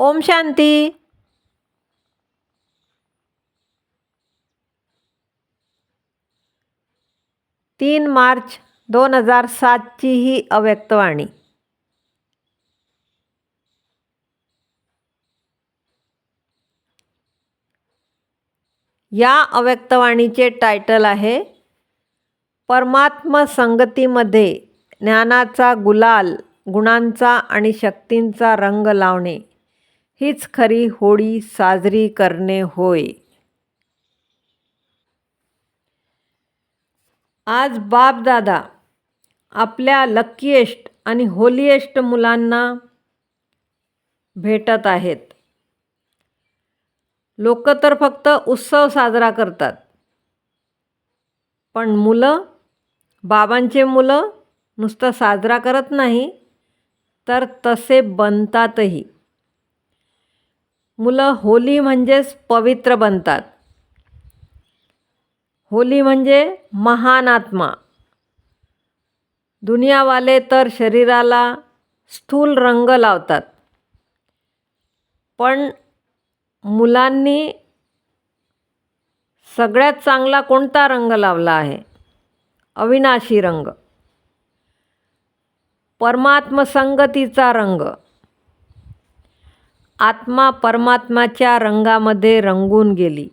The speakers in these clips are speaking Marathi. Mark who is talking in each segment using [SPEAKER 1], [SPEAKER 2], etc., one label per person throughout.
[SPEAKER 1] ओम शांती. तीन मार्च दोन हजार सातची ही अव्यक्तवाणी. या अव्यक्तवाणीचे टायटल आहे परमात्म संगतीमध्ये ज्ञानाचा गुलाल गुणांचा आणि शक्तींचा रंग लावणे. हीच खरी होळी साजरी करणे होय. आज बापदादा आपल्या लक्कीएस्ट आणि होलिएस्ट मुलांना भेटत आहेत. लोक तर फक्त उत्सव साजरा करतात. पण मुलं बाबांचे मुलं नुसतं साजरा करत नाही तर तसे बनतातही. मुलं होली म्हणजेच पवित्र बनतात. होली म्हणजे महान आत्मा. दुनियावाले तर शरीराला स्थूल रंग लावतात. पण मुलांनी सगळ्यात चांगला कोणता रंग लावला आहे? अविनाशी रंग. परमात्मसंगतीचा रंग. आत्मा परमात्माच्या रंगामध्ये रंगून गेली.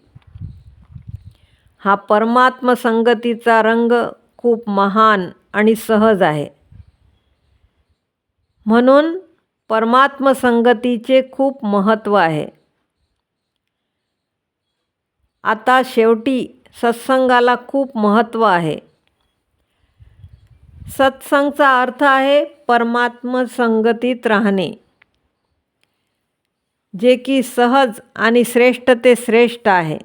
[SPEAKER 1] हा परमात्मसंगतीचा रंग खूप महान आणि सहज आहे. म्हणून परमात्मसंगतीचे खूप महत्त्व आहे. आता शेवटी सत्संगाला खूप महत्त्व आहे. सत्संगचा अर्थ आहे परमात्मसंगतीत राहणे. जे की सहज आणि श्रेष्ठ ते श्रेष्ठ आहे.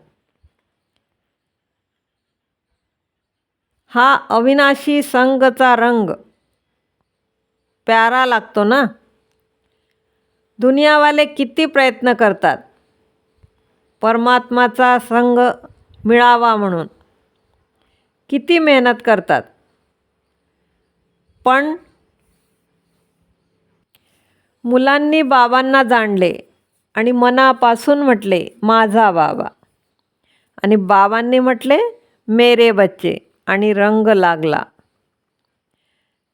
[SPEAKER 1] हा अविनाशी संघचा रंग. प्यारा लागतो ना? दुनियावाले किती प्रयत्न करतात. परमात्माचा संघ मिळावा म्हणून. किती मेहनत करतात. पण मुलांनी बाबांना जाणले. आणि मनापासून म्हटले माझा बाबा. आणि बाबांनी म्हटले मेरे बच्चे. आणि रंग लागला.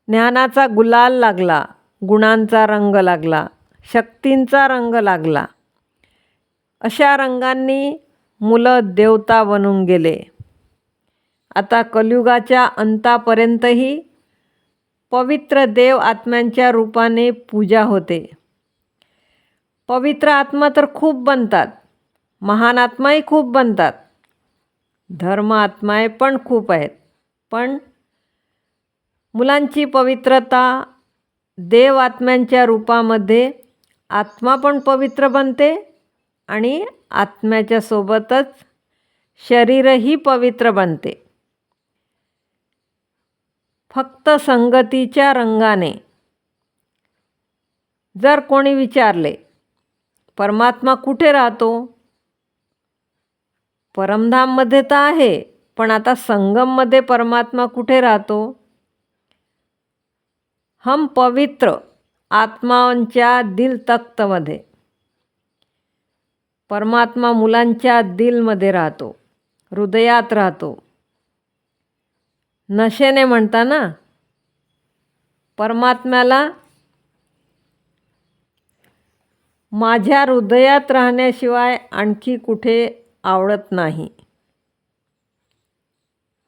[SPEAKER 1] ज्ञानाचा गुलाल लागला गुणांचा रंग लागला शक्तींचा रंग लागला. अशा रंगांनी मुलं देवता बनून गेले. आता कलियुगाच्या अंतापर्यंतही पवित्र देव आत्म्यांच्या रूपाने पूजा होते. पवित्र आत्मा तर खूप बनतात. महान आत्माही खूप बनतात. धर्म आत्माए पण खूप आहेत. पण मुलांची पवित्रता देव आत्म्यांच्या रूपामध्ये आत्मा पण पवित्र बनते आणि आत्म्याच्या सोबतच शरीरही पवित्र बनते. फक्त संगतीच्या रंगाने जर कोणी विचारले परमात्मा कुठे राहतो? परमधाममध्ये तर आहे पण आता संगममध्ये परमात्मा कुठे राहतो? हम पवित्र आत्मांच्या दिल तख्तमध्ये परमात्मा मुलांच्या दिलमध्ये राहतो हृदयात राहतो. नशेने म्हणता ना? परमात्म्याला माझ्या हृदयात राहण्याशिवाय आणखी कुठे आवडत नाही.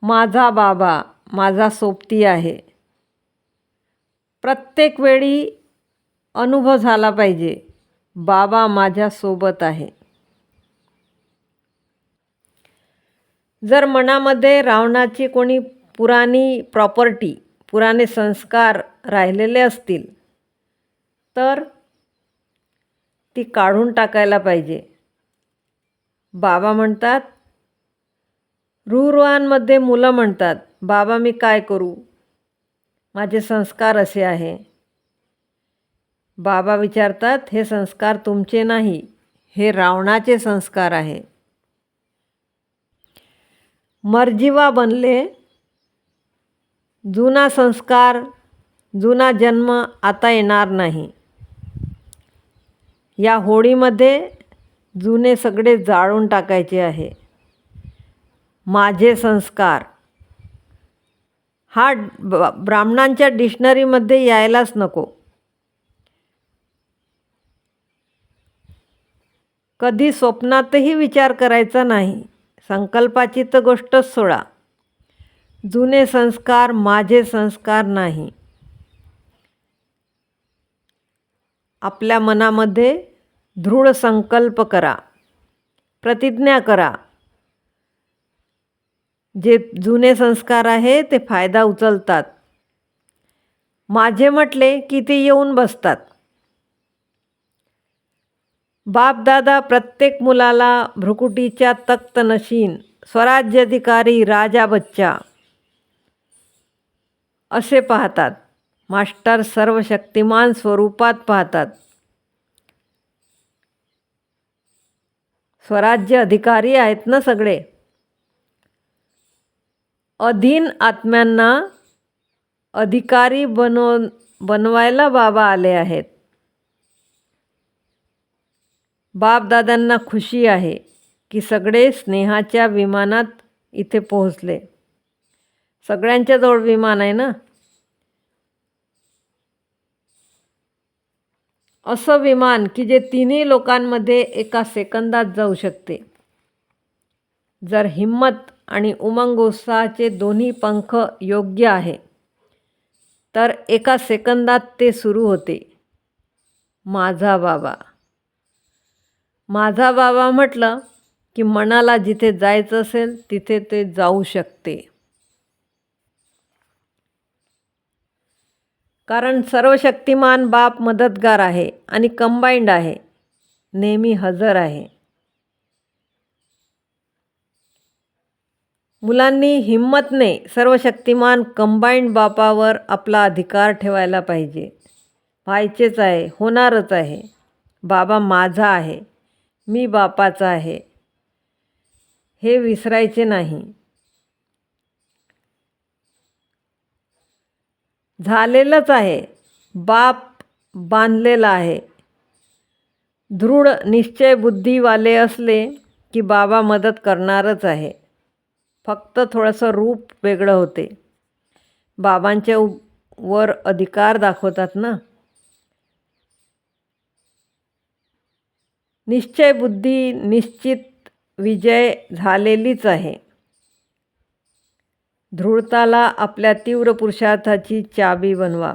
[SPEAKER 1] माझा बाबा माझा सोबती आहे. प्रत्येक वेळी अनुभव झाला पाहिजे. बाबा माझ्यासोबत आहे. जर मनामध्ये रावणाची कोणी पुराणी प्रॉपर्टी पुराणे संस्कार राहिलेले असतील तर ती काढून टाकायला पाहिजे. बाबा म्हणतात रुरुवांमध्ये मुलं म्हणतात बाबा मी काय करू? माझे संस्कार असे आहे. बाबा विचारतात हे संस्कार तुमचे नाही हे रावणाचे संस्कार आहे. मर्जिवा बनले जुना संस्कार जुना जन्म आता येणार नाही. या होळीमध्ये जुने सगळे जाळून टाकायचे आहे. माझे संस्कार. हा ब ब्राह्मणांच्या डिक्शनरीमध्ये यायलाच नको. कधी स्वप्नातही विचार करायचा नाही. संकल्पाची तर गोष्टच सोडा. जुने संस्कार माझे संस्कार नाही. आपल्या मनामध्ये दृढ संकल्प करा प्रतिज्ञा करा. जे जुने संस्कार आहे ते फायदा उचलतात. माझे म्हटले की ते येऊन बसतात. बापदादा प्रत्येक मुलाला भ्रुकुटीच्या तक्तनशीन स्वराज्याधिकारी राजा बच्चा असे पाहतात. मास्टर सर्व शक्तिमान स्वरूपात पाहतात. स्वराज्य अधिकारी आहेत ना सगळे? अधीन आत्म्यांना अधिकारी बनव बनवायला बाबा आले आहेत. बापदादांना खुशी आहे की सगळे स्नेहाच्या विमानात इथे पोहोचले. सगळ्यांच्याजवळ विमान आहे ना? असं विमान की जे तिन्ही लोकांमध्ये एका सेकंदात जाऊ शकते. जर हिम्मत आणि उमंग उत्साहाचे दोन्ही पंख योग्य आहे तर एका सेकंदात ते सुरू होते. माझा बाबा. माझा बाबा म्हटलं की मनाला जिथे जायचं असेल तिथे ते जाऊ शकते. कारण सर्वशक्तिमान बाप मदतगार आहे आणि कंबाईंड आहे. नेहमी हजर आहे. मुलांनी हिंमतने सर्वशक्तिमान कंबाईंड बापावर आपला अधिकार ठेवायला पाहिजे. व्हायचेच आहे होणारच आहे. बाबा माझा आहे मी बापाचा आहे. हे विसरायचे नाही. झालेलंच आहे. बाप बांधलेला आहे. दृढ निश्चय बुद्धीवाले असले की बाबा मदत करणारच आहे. फक्त थोडंसं रूप वेगळं होते. बाबांच्या वर अधिकार दाखवतात ना? निश्चय बुद्धी निश्चित विजय झालेलीच आहे. धृढताला आपल्या तीव्र पुरुषार्थाची चाबी बनवा.